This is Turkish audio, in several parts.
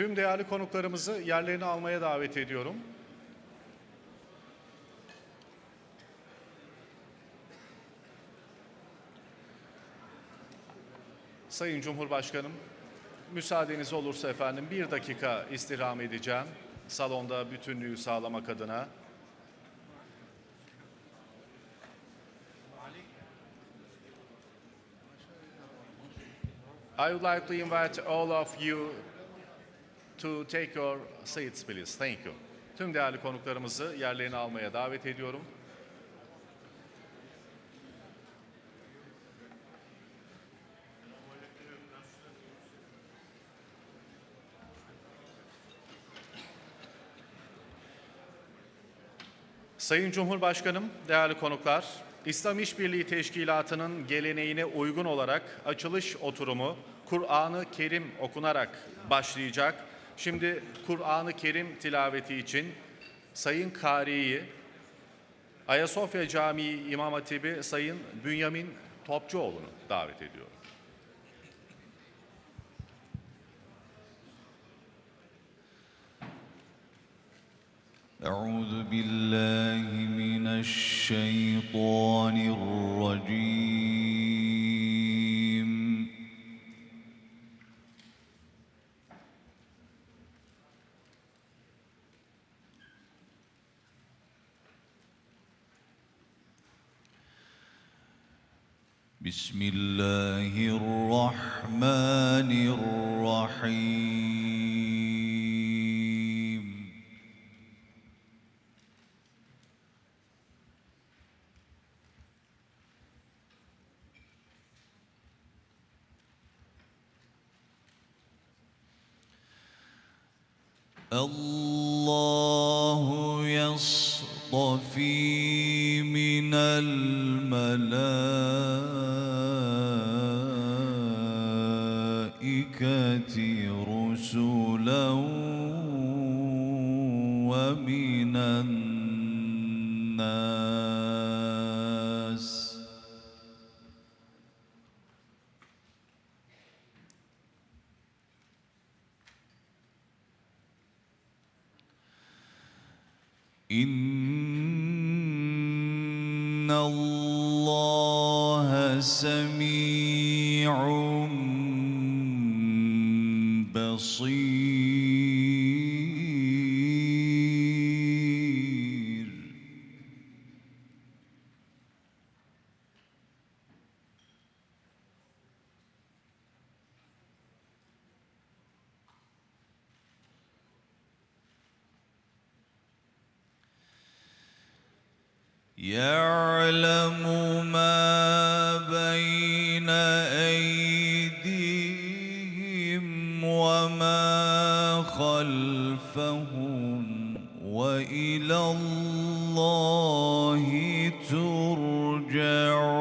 Tüm değerli konuklarımızı yerlerini almaya davet ediyorum. Sayın Cumhurbaşkanım, müsaadeniz olursa efendim bir dakika istirham edeceğim. Salonda bütünlüğü sağlamak adına. I would like to invite all of you to take your seats please. Thank you. Tüm değerli konuklarımızı yerlerini almaya davet ediyorum. Sayın Cumhurbaşkanım, değerli konuklar, İslam İşbirliği Teşkilatı'nın geleneğine uygun olarak açılış oturumu Kur'an-ı Kerim okunarak başlayacak. Şimdi Kur'an-ı Kerim tilaveti için Sayın Kari'yi Ayasofya Camii İmam Hatibi Sayın Bünyamin Topçuoğlu'nu davet ediyorum. أعوذ بالله من الشيطان الرجيم بسم الله الرحمن الرحيم. الله يصطفي من الملائكة الناس يعلم ما بين أيديهم وما خلفهم وإلى الله ترجع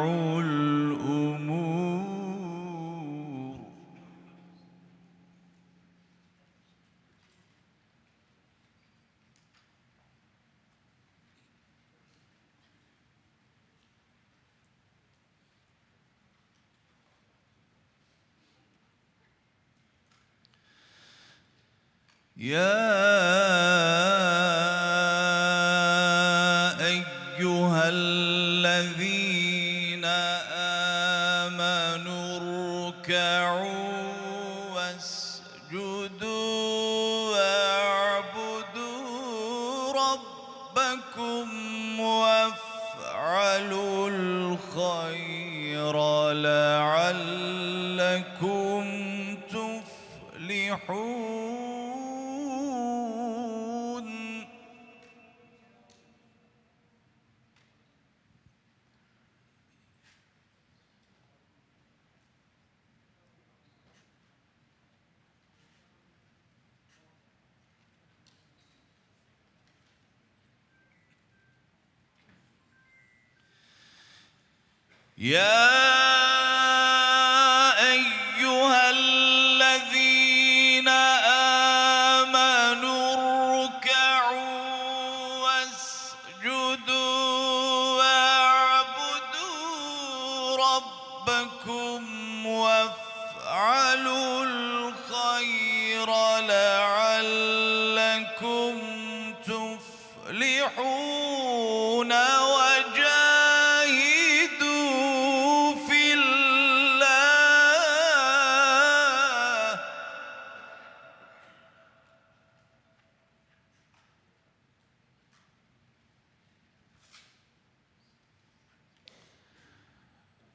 يا أيها الذين Yeah.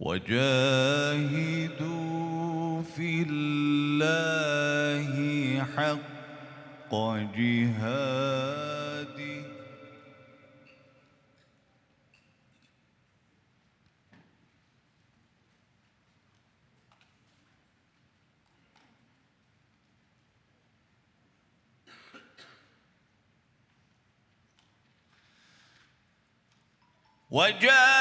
وجاهدوا في الله حق جهاده. وجاهدوا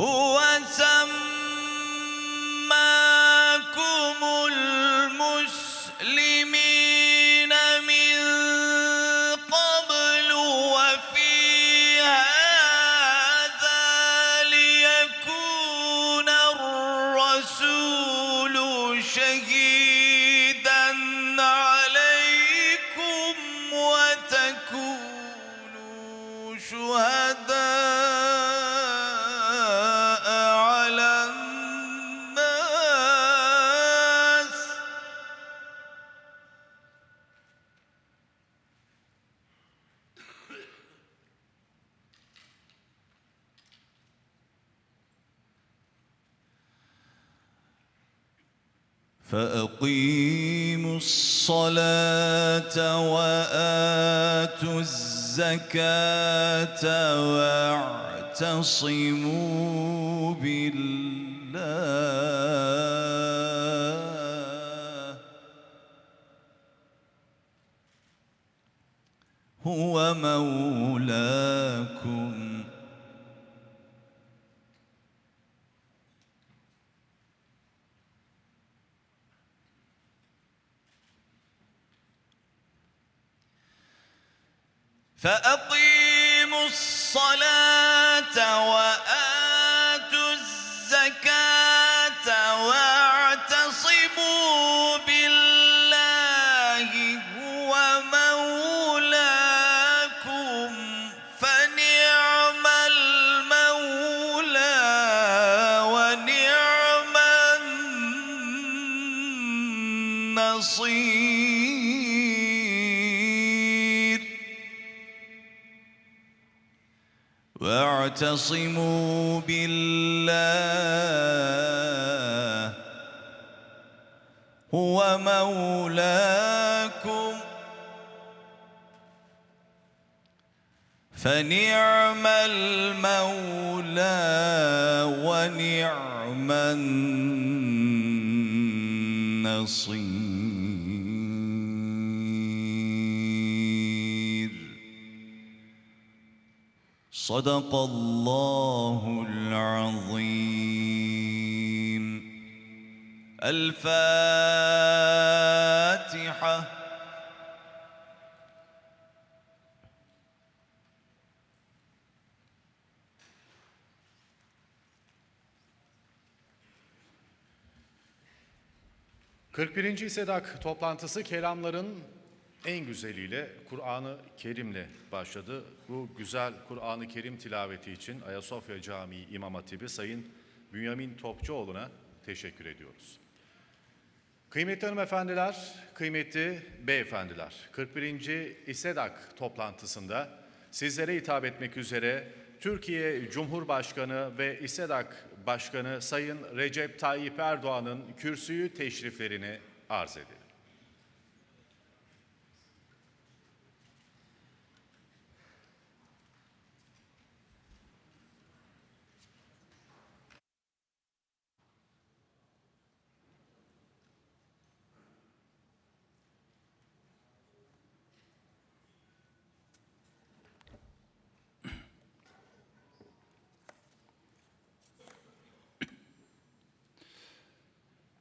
هو سماكم المسلمين من قبل وفي هذا ليكون الرسول شهيدا عليكم وتكونوا شهداء. وآتوا الزكاة واعتصموا بالله. هو مولاكم. فأقيموا الصلاة وآتوا واعتصموا بالله هو مولاكم. فنعم المولى ونعم النصير. صدق الله العظيم الفاتحه – 41. İSEDAK toplantısı kelamların en güzeliyle Kur'an-ı Kerim'le başladı. Bu güzel Kur'an-ı Kerim tilaveti için Ayasofya Camii İmam Hatibi Sayın Bünyamin Topçuoğlu'na teşekkür ediyoruz. Kıymetli hanımefendiler, kıymetli beyefendiler, 41. İSEDAK toplantısında sizlere hitap etmek üzere Türkiye Cumhurbaşkanı ve İSEDAK Başkanı Sayın Recep Tayyip Erdoğan'ın kürsüyü teşriflerini arz edelim.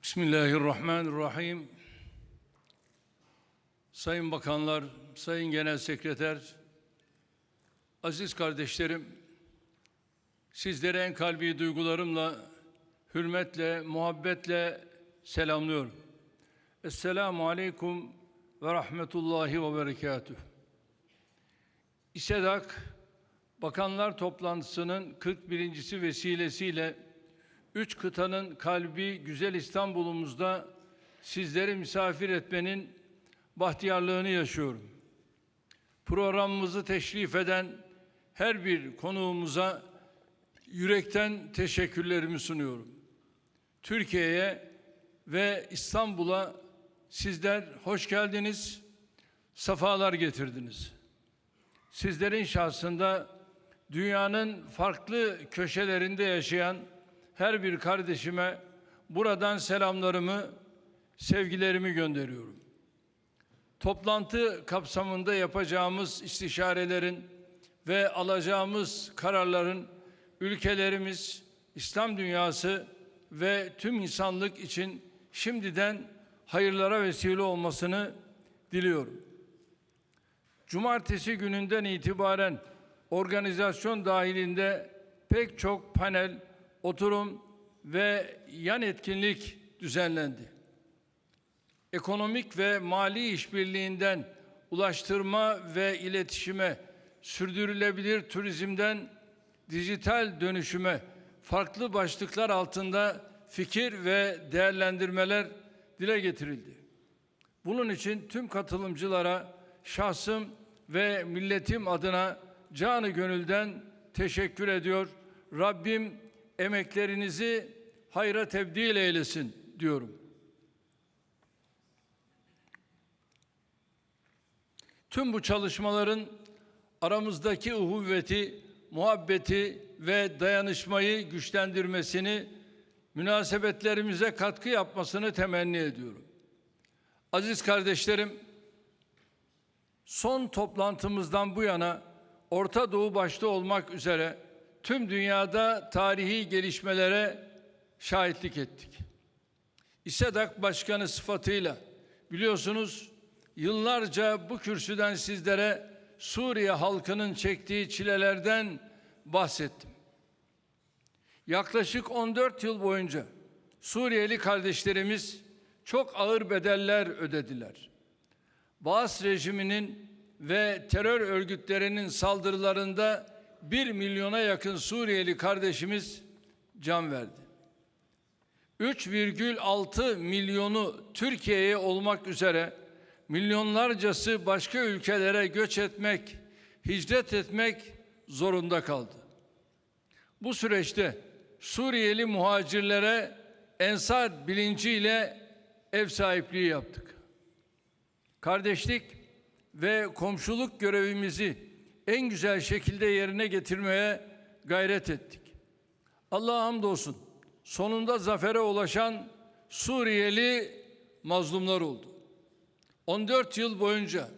Bismillahirrahmanirrahim. Sayın Bakanlar, Sayın Genel Sekreter, aziz kardeşlerim, sizlere en kalbi duygularımla, hürmetle, muhabbetle selamlıyorum. Esselamu Aleyküm ve Rahmetullahi ve Berekatuhu. İSEDAK, Bakanlar Toplantısı'nın 41. vesilesiyle üç kıtanın kalbi güzel İstanbul'umuzda sizleri misafir etmenin bahtiyarlığını yaşıyorum. Programımızı teşrif eden her bir konuğumuza yürekten teşekkürlerimi sunuyorum. Türkiye'ye ve İstanbul'a sizler hoş geldiniz, safalar getirdiniz. Sizlerin şahsında dünyanın farklı köşelerinde yaşayan her bir kardeşime buradan selamlarımı, sevgilerimi gönderiyorum. Toplantı kapsamında yapacağımız istişarelerin ve alacağımız kararların ülkelerimiz, İslam dünyası ve tüm insanlık için şimdiden hayırlara vesile olmasını diliyorum. Cumartesi gününden itibaren organizasyon dahilinde pek çok panel, oturum ve yan etkinlik düzenlendi. Ekonomik ve mali işbirliğinden ulaştırma ve iletişime, sürdürülebilir turizmden dijital dönüşüme farklı başlıklar altında fikir ve değerlendirmeler dile getirildi. Bunun için tüm katılımcılara şahsım ve milletim adına canı gönülden teşekkür ediyor. Rabbim emeklerinizi hayra tebdil eylesin diyorum. Tüm bu çalışmaların aramızdaki uhuvveti, muhabbeti ve dayanışmayı güçlendirmesini, münasebetlerimize katkı yapmasını temenni ediyorum. Aziz kardeşlerim, son toplantımızdan bu yana Orta Doğu başta olmak üzere tüm dünyada tarihi gelişmelere şahitlik ettik. İSEDAK Başkanı sıfatıyla biliyorsunuz yıllarca bu kürsüden sizlere Suriye halkının çektiği çilelerden bahsettim. Yaklaşık 14 yıl boyunca Suriyeli kardeşlerimiz çok ağır bedeller ödediler. Baas rejiminin ve terör örgütlerinin saldırılarında 1 milyona yakın Suriyeli kardeşimiz can verdi. 3,6 milyonu Türkiye'ye olmak üzere milyonlarcası başka ülkelere göç etmek, hicret etmek zorunda kaldı. Bu süreçte Suriyeli muhacirlere ensar bilinciyle ev sahipliği yaptık. Kardeşlik ve komşuluk görevimizi en güzel şekilde yerine getirmeye gayret ettik. Allah'a hamdolsun sonunda zafere ulaşan Suriyeli mazlumlar oldu. 14 yıl boyunca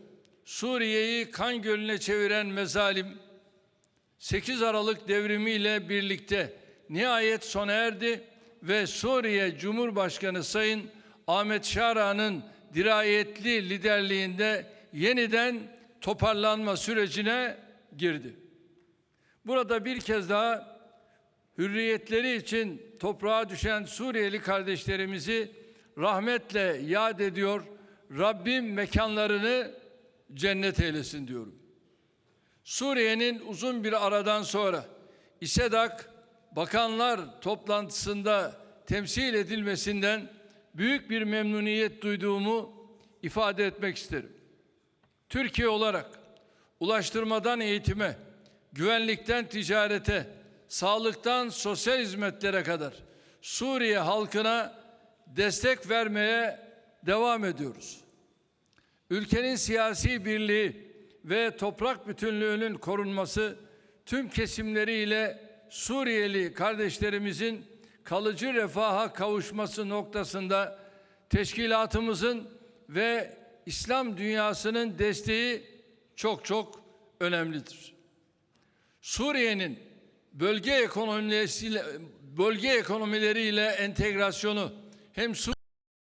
Suriye'yi kan gölüne çeviren mezalim 8 Aralık devrimiyle birlikte nihayet sona erdi ve Suriye Cumhurbaşkanı Sayın Ahmet Şara'nın dirayetli liderliğinde yeniden toparlanma sürecine girdi. Burada bir kez daha hürriyetleri için toprağa düşen Suriyeli kardeşlerimizi rahmetle yad ediyor. Rabbim mekanlarını cennet eylesin diyorum. Suriye'nin uzun bir aradan sonra İSEDAK bakanlar toplantısında temsil edilmesinden büyük bir memnuniyet duyduğumu ifade etmek isterim. Türkiye olarak ulaştırmadan eğitime, güvenlikten ticarete, sağlıktan sosyal hizmetlere kadar Suriye halkına destek vermeye devam ediyoruz. Ülkenin siyasi birliği ve toprak bütünlüğünün korunması tüm kesimleriyle Suriyeli kardeşlerimizin kalıcı refaha kavuşması noktasında teşkilatımızın ve İslam dünyasının desteği çok çok önemlidir. Suriye'nin bölge ekonomileriyle bölge ekonomileriyle entegrasyonu hem Su